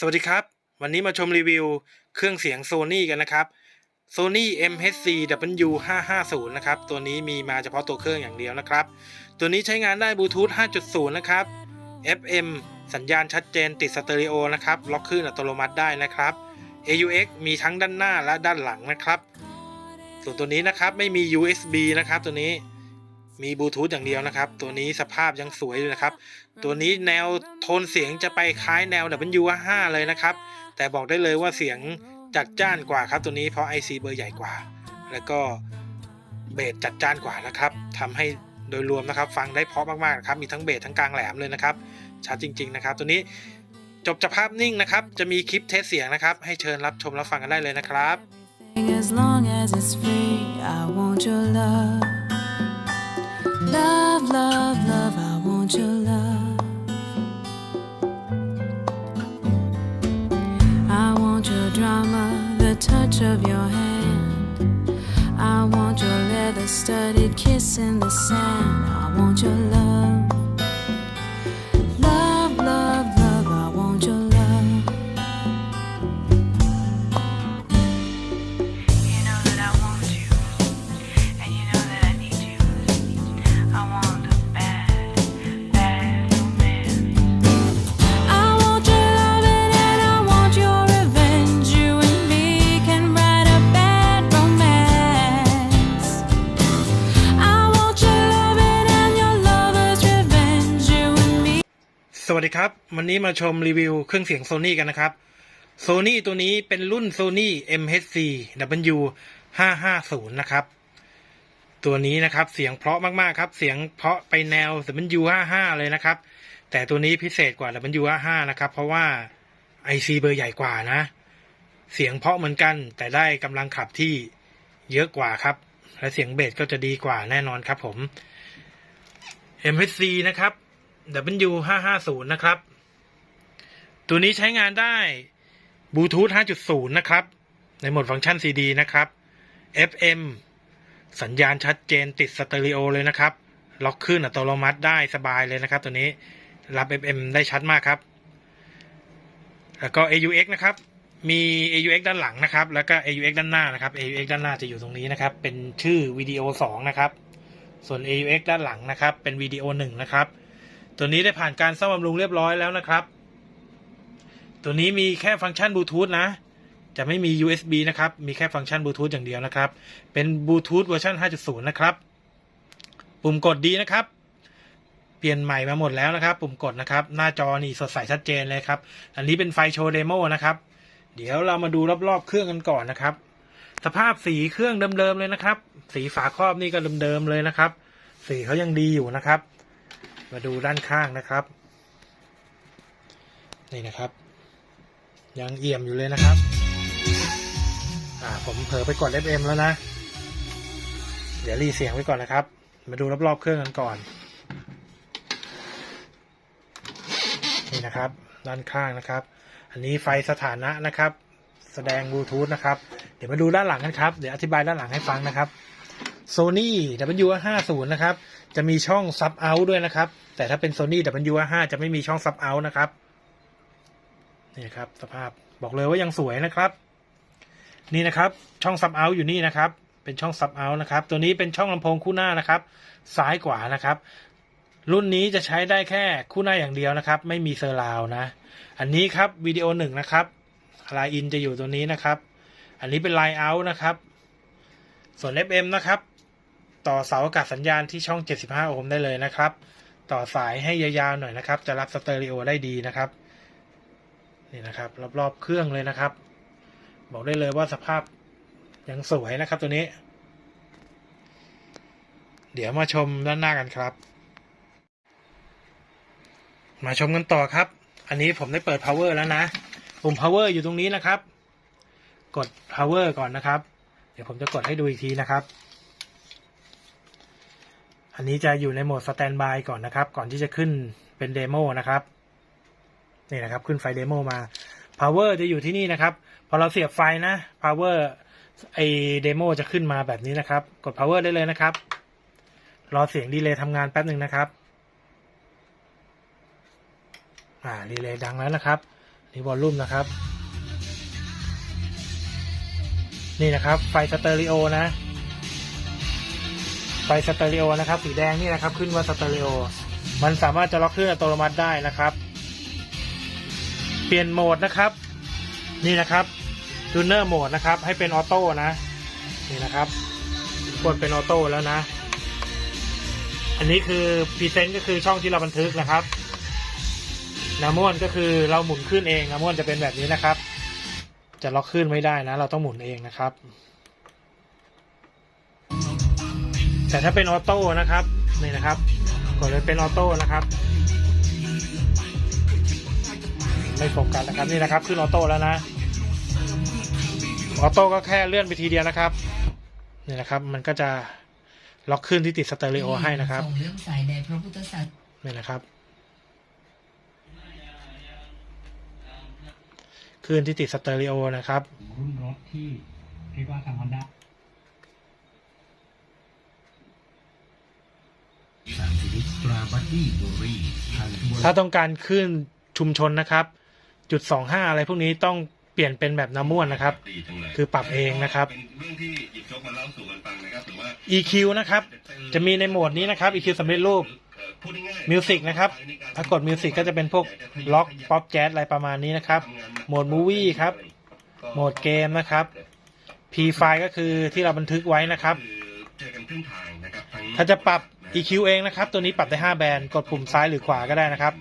สวัสดีครับ วันนี้มาชมรีวิวเครื่องเสียง Sony กันนะครับ Sony MHC W550 นะครับ ตัวนี้มีมาเฉพาะตัวเครื่องอย่างเดียวนะครับ ตัวนี้ใช้งานได้บลูทูธ 5.0 นะครับ FM สัญญาณชัดเจนติดสเตอริโอนะครับ ล็อกคลื่นอัตโนมัติได้นะครับ AUX มีทั้งด้านหน้าและด้านหลังนะครับ ส่วนตัวนี้นะครับไม่มี USB นะครับตัวนี้ มีบลูทูธอย่างเดียวนะครับ ตัวนี้สภาพยังสวยเลยนะครับ ตัวนี้แนวโทนเสียงจะไปคล้ายแนว W5 เลยนะครับ แต่บอกได้เลยว่าเสียงจัดจ้านกว่าครับ ตัวนี้เพราะ IC เบอร์ใหญ่กว่า แล้วก็เบสจัดจ้านกว่านะครับทำให้โดยรวมนะครับ ฟังได้เพราะมากๆนะครับมีทั้งเบสทั้งกลางแหลมเลยนะครับชัดจริง ๆ นะครับ ตัวนี้จบจากภาพนิ่งนะครับ จะมีคลิปเทสเสียงนะครับ ให้เชิญรับชมรับฟังกันได้เลยนะครับ As long as it's free, I want your love. Love, love, love, I want your love. I want your drama, the touch of your hand. I want your leather studded kiss in the sand. I want your love. วัสดีครับ วันนี้มาชมรีวิวเครื่องเสียง Sony กันนะครับ Sony ตัวนี้เป็นรุ่น Sony MHC W 550นะครับ ตัวนี้นะครับเสียงเพราะมากๆครับ เสียงเพราะไปแนว W 55เลยนะครับ แต่ตัวนี้พิเศษกว่า W 55นะครับ เพราะว่า IC เบอร์ใหญ่กว่านะ เสียงเพราะเหมือนกัน แต่ได้กำลังขับที่เยอะกว่าครับ และเสียงเบสก็จะดีกว่าแน่นอนครับผม MHC นะครับ W 550 นะครับ ตัวนี้ใช้งานได้บลูทูธ5.0 นะครับ ในโหมดฟังก์ชัน CD นะครับ FM สัญญาณชัดเจนติดสเตอริโอเลยนะครับ ล็อกขึ้นอัตโนมัติได้สบายเลยนะครับ ตัวนี้รับ FM ได้ชัดมากครับ แล้วก็ AUX นะครับ มี AUX ด้านหลังนะครับ แล้วก็ AUX ด้านหน้านะครับ AUX ด้านหน้าจะอยู่ตรงนี้นะครับ เป็นชื่อวิดีโอ2นะครับ ส่วน AUX ด้านหลังนะครับ เป็นวิดีโอ1นะครับ ตัวนี้ได้ผ่านการซ่อมบำรุงเรียบร้อยแล้วนะครับ ตัวนี้มีแค่ฟังก์ชันบลูทูธนะ จะไม่มี USB นะครับ มีแค่ฟังก์ชันบลูทูธอย่างเดียวนะครับ เป็นบลูทูธเวอร์ชัน5.0 นะครับ ปุ่มกดดีนะครับ เปลี่ยนใหม่มาหมดแล้วนะครับ ปุ่มกดนะครับ หน้าจอนี่สดใสชัดเจนเลยครับ อันนี้เป็นไฟโชว์เดโมนะครับ เดี๋ยวเรามาดูรอบๆเครื่องกันก่อนนะครับ สภาพสีเครื่องเดิมๆเลยนะครับ สีฝาครอบนี่ก็เดิมๆเลยนะครับ สีเขายังดีอยู่นะครับ มาดูด้านข้างนะครับ นี่นะครับ ยังเอี่ยมอยู่เลยนะครับ อ่าผมเผลอไปกด FM แล้วนะ เดี๋ยวรีเสียงไว้ก่อนนะครับ มาดูรอบๆเครื่องกันก่อน นี่นะครับ ด้านข้างนะครับ อันนี้ไฟสถานะนะครับ แสดงบลูทูธนะครับ เดี๋ยวมาดูด้านหลังกันครับ เดี๋ยวอธิบายด้านหลังให้ฟังนะครับ Sony W50 นะครับ จะมีช่องซับเอาด้วยนะครับ แต่ถ้าเป็น Sony W5 จะไม่มีช่องซับเอานะครับนี่ครับ สภาพบอกเลยว่ายังสวยนะครับ นี่นะครับ ช่องซับเอาอยู่นี่นะครับ เป็นช่องซับเอานะครับ ตัวนี้เป็นช่องลำโพงคู่หน้านะครับ ซ้ายขวานะครับ รุ่นนี้จะใช้ได้แค่คู่หน้าอย่างเดียวนะครับ ไม่มีเซอร์ราวนะ อันนี้ครับวิดีโอหนึ่งนะครับลน์อินจะอยู่ตัวนี้นะครับ อันนี้เป็นลน์เอานะครับ ส่วน FM นะครับ ต่อเสาอากาศสัญญาณที่ช่อง 75 โอห์มได้เลยนะครับ ต่อสายให้ยาวๆหน่อยนะครับ จะรับสเตอริโอได้ดีนะครับ นี่นะครับ รอบๆเครื่องเลยนะครับ บอกได้เลยว่าสภาพยังสวยนะครับตัวนี้ เดี๋ยวมาชมด้านหน้ากันครับ มาชมกันต่อครับ อันนี้ผมได้เปิด power แล้วนะปุ่ม power อยู่ตรงนี้นะครับ กด power ก่อนนะครับ เดี๋ยวผมจะกดให้ดูอีกทีนะครับ อันนี้จะอยู่ในโหมด standby ก่อนนะครับ ก่อนที่จะขึ้นเป็นเดโมนะครับ นี่นะครับ ขึ้นไฟเดโมมา power จะอยู่ที่นี่นะครับ พอเราเสียบไฟนะ power ไอเดโมจะขึ้นมาแบบนี้นะครับ กด power ได้เลยนะครับ รอเสียงดีเลย์ทำงานแป๊บหนึ่งนะครับอ่าดีเลย์ดังแล้วนะครับนี่วอลลุ่มนะครับ นี่นะครับ ไฟสเตอริโอนะ ไฟสเตอริโอนะครับ สีแดงนี่นะครับ ขึ้นว่าสเตอริโอ มันสามารถจะล็อกเครื่องอัตโนมัติได้นะครับ เปลี่ยนโหมดนะครับ นี่นะครับจูเนอร์โหมดนะครับ ให้เป็นออโต้นะนี่นะครับกดเป็นออโต้แล้วนะ อันนี้คือพรีเซนต์ก็คือช่องที่เราบันทึกนะครับนาม่วนก็คือเราหมุนขึ้นเองนาม่วนจะเป็นแบบนี้นะครับ จะล็อกขึ้นไม่ได้นะ เราต้องหมุนเองนะครับ แต่ถ้าเป็นออโต้นะครับนี่นะครับกดเลยเป็นออโต้นะครับไม่โฟกัสนะครับนี่นะครับขึ้นออโต้แล้วนะออโต้ก็แค่เลื่อนไปทีเดียวนะครับนี่นะครับ มันก็จะล็อกขึ้นที่ติดสเตอริโอให้นะครับเรื่องสายในพระพุทธศาสนานี่นะครับคลื่นที่ติดสเตอริโอนะครับ รุ่นรถที่เรียกว่าทางฮอนด้าสามชนิดตราบัดดี้เบอรี่พันธุ์ ถ้าต้องการคลื่นชุมชนนะครับ จุดสองห้าอะไรพวกนี้ต้องเปลี่ยนเป็นแบบน้ำม่วนนะครับดีจังเลยคือปรับเองนะครับเป็นเรื่องที่หยิบยกมาเล่าสู่กันฟังนะครับหรือว่า EQ นะครับ จะมีในโหมดนี้นะครับ EQ สำเร็จรูปเอ่อพูดง่ายๆมิวสิกนะครับ ถ้ากดมิวสิกก็จะเป็นพวกล็อกป๊อปแจ๊สอะไรประมาณนี้นะครับ โหมดมูวี่ครับ โหมดเกมนะครับ P ไฟล์ก็คือที่เราบันทึกไว้นะครับคือเจอกันครึ่งทางนะครับทั้งถ้าจะปรับ EQ เองนะครับ ตัวนี้ปรับได้ 5 แบนกดปุ่มซ้ายหรือขวาก็ได้นะครับ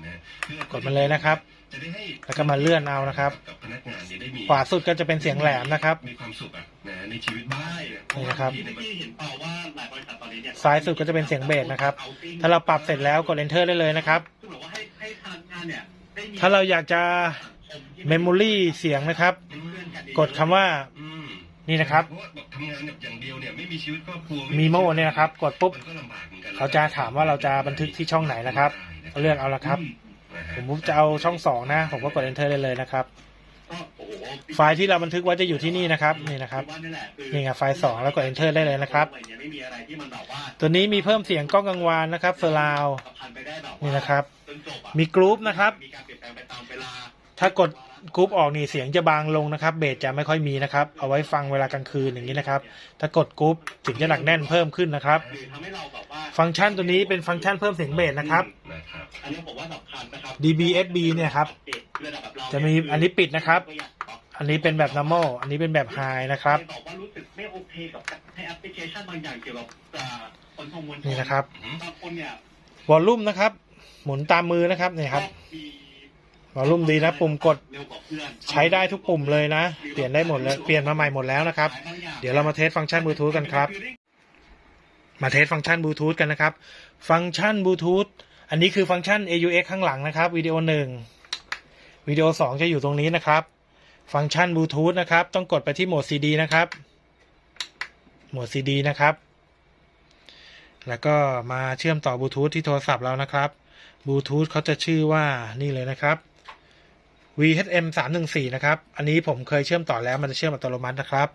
กดมาเลยนะครับจะได้ให้แล้วก็มาเลื่อนเอานะครับกับพนักงานเนี่ยได้มีขวาสุดก็จะเป็นเสียงแหลมนะครับมีความสุขอะนะในชีวิตบ้านเยนี่นะครับเพาว่าางทีที่เห็นเปล่าว่าหลายบริษัทตอนนี้เนี่ยซ้ายสุดก็จะเป็นเสียงเบสนะครับ ถ้าเราปรับเสร็จแล้วกด enter ได้เลยนะครับคือบอกว่าให้ให้พนักงานเนี่ยได้มีถ้าเราอยากจะสังคมที่ memory เสียงนะครับเป็นเพื่อนกันกดคำว่าอืมนี่นะครับเพราะว่าแบบทำงานแบบอย่างเดียวเนี่ยไม่มีชีวิตครอบครัวมีโมเนี่ยนะครับ กดปุ๊บมันก็ลำบาก เขาจะถามว่าเราจะบันทึกที่ช่องไหนนะครับเลือกเอาละครับ ผมจะเอาช่องสองนะ ผมก็กด enter ได้เลยนะครับ ไฟล์ที่เราบันทึกไว้จะอยู่ที่นี่นะครับนี่นะครับนี่ไงไฟล์สองแล้วกด enter ได้เลยนะครับ ตัวนี้มีเพิ่มเสียงกล้องกังวานนะครับเซอร์ราวนี่นะครับ มีกรุ๊ปนะครับ ถ้ากดกรุ๊ปออกนี่เสียงจะบางลงนะครับ เบสจะไม่ค่อยมีนะครับ เอาไว้ฟังเวลากลางคืนอย่างนี้นะครับ ถ้ากดกรุ๊ปเสียงจะหนักแน่นเพิ่มขึ้นนะครับ คือทำให้เราแบบว่าฟังก์ชันตัวนี้เป็นฟังก์ชันเพิ่มเสียงเบสนะครับ นะครับ อันนี้ผมว่าสำคัญนะครับ DBSB เนี่ยครับระดับแบบเราจะมีอันนี้ปิดนะครับ อันนี้เป็นแบบ normal อันนี้เป็นแบบ high นะครับบอกว่ารู้สึกไม่โอเคกับให้แอปพลิเคชันบางอย่างเกี่ยวกับอ่าขนส่งมวลชนนี่นะครับบางคนเนี่ยวอลลุ่มนะครับ หมุนตามมือนะครับนี่ครับมีวอลลุ่มดีนะปุ่มกดเร็วกว่าเพื่อนใช้ได้ทุกปุ่มเลยนะ เปลี่ยนได้หมดเลยเปลี่ยนมาใหม่หมดแล้วนะครับ เดี๋ยวเรามาเทสฟังก์ชันบลูทูธกันครับ มาเทสฟังก์ชันบลูทูธกันนะครับ ฟังก์ชันบลูทูธอันนี้คือฟังก์ชัน AUX ข้างหลังนะครับวิดีโอหนึ่งวิดีโอสองจะอยู่ตรงนี้นะครับ ฟังก์ชันบลูทูธนะครับ ต้องกดไปที่โหมด CD นะครับ โหมด CD นะครับ แล้วก็มาเชื่อมต่อบลูทูธที่โทรศัพท์เรานะครับบลูทูธเขาจะชื่อว่านี่เลยนะครับ VHM 3 1 4นะครับ อันนี้ผมเคยเชื่อมต่อแล้วมันจะเชื่อมอัตโนมัตินะครับ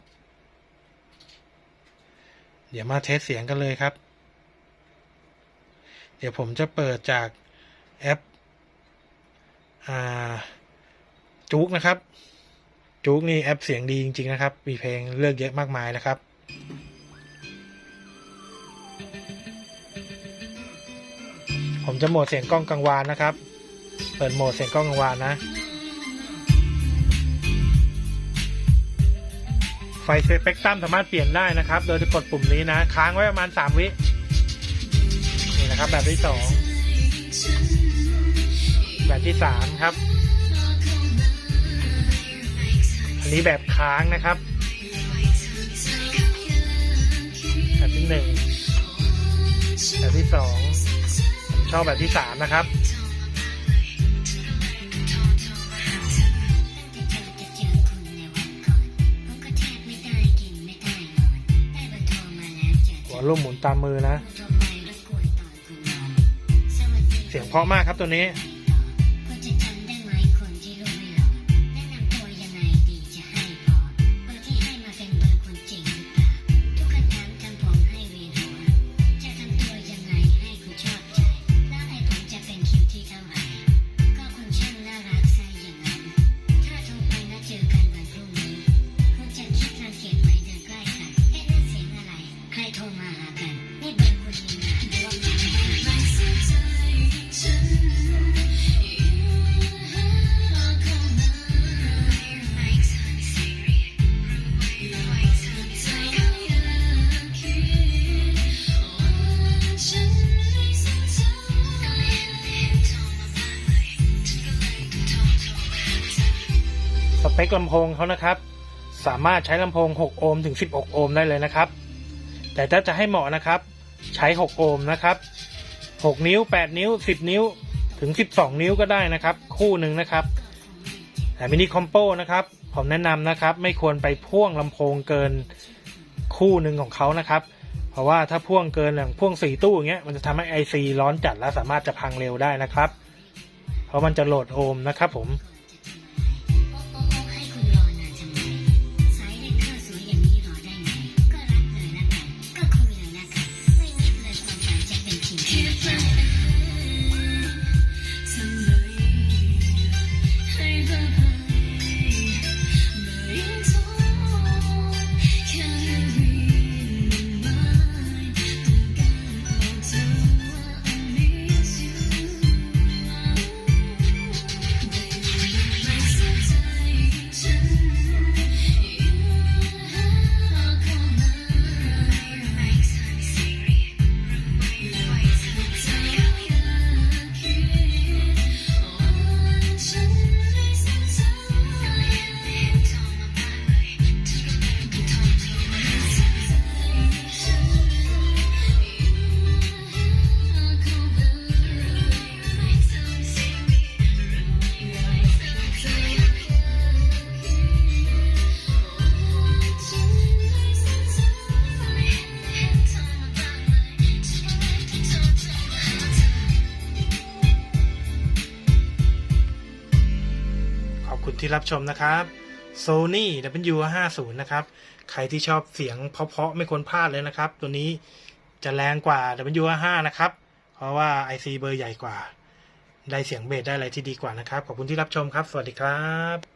เดี๋ยวมาเทสเสียงกันเลยครับ เดี๋ยวผมจะเปิดจากแอปอจุกนะครับ จุกนี่แอปเสียงดีจริง ๆ นะครับ มีเพลงเลือกเยอะมากมายนะครับผมจะโหมดเสียงกล้องกังวานนะครับ เปิดโหมดเสียงกล้องกังวานนะ ไฟสเปกตรัมสามารถเปลี่ยนได้นะครับ โดยจะกดปุ่มนี้นะ ค้างไว้ประมาณ 3 วิ นี่นะครับ แบบที่ 2 แบบที่ 3 ครับ อันนี้แบบค้างนะครับ แบบที่ 1 แบบที่ 2 ผมชอบแบบที่ 3 นะครับ อลุ่มหมุนตามมือนะ เสียงเพราะมากครับตัวนี้ ปคลำโพงเขานะครับ สามารถใช้ลำโพง 6 โอห์มถึง 16 โอห์มได้เลยนะครับ แต่ถ้าจะให้เหมาะนะครับ ใช้ 6 โอห์มนะครับ 6 นิ้ว 8 นิ้ว 10 นิ้วถึง 12 นิ้วก็ได้นะครับ คู่หนึ่งนะครับแต่มินิคอมโปนะครับ ผมแนะนำนะครับ ไม่ควรไปพ่วงลำโพงเกินคู่หนึ่งของเขานะครับ เพราะว่าถ้าพ่วงเกินอย่างพ่วงสี่ตู้อย่างเงี้ยมันจะทำให้ไอซีร้อนจัดและสามารถจะพังเร็วได้นะครับ เพราะมันจะโหลดโอห์มนะครับผม ที่รับชมนะครับ Sony W50 นะครับ ใครที่ชอบเสียงเพราะๆไม่ควรพลาดเลยนะครับ ตัวนี้จะแรงกว่า W5 นะครับ เพราะว่า IC เบอร์ใหญ่กว่า ได้เสียงเบสได้อะไรที่ดีกว่านะครับ ขอบคุณที่รับชมครับ สวัสดีครับ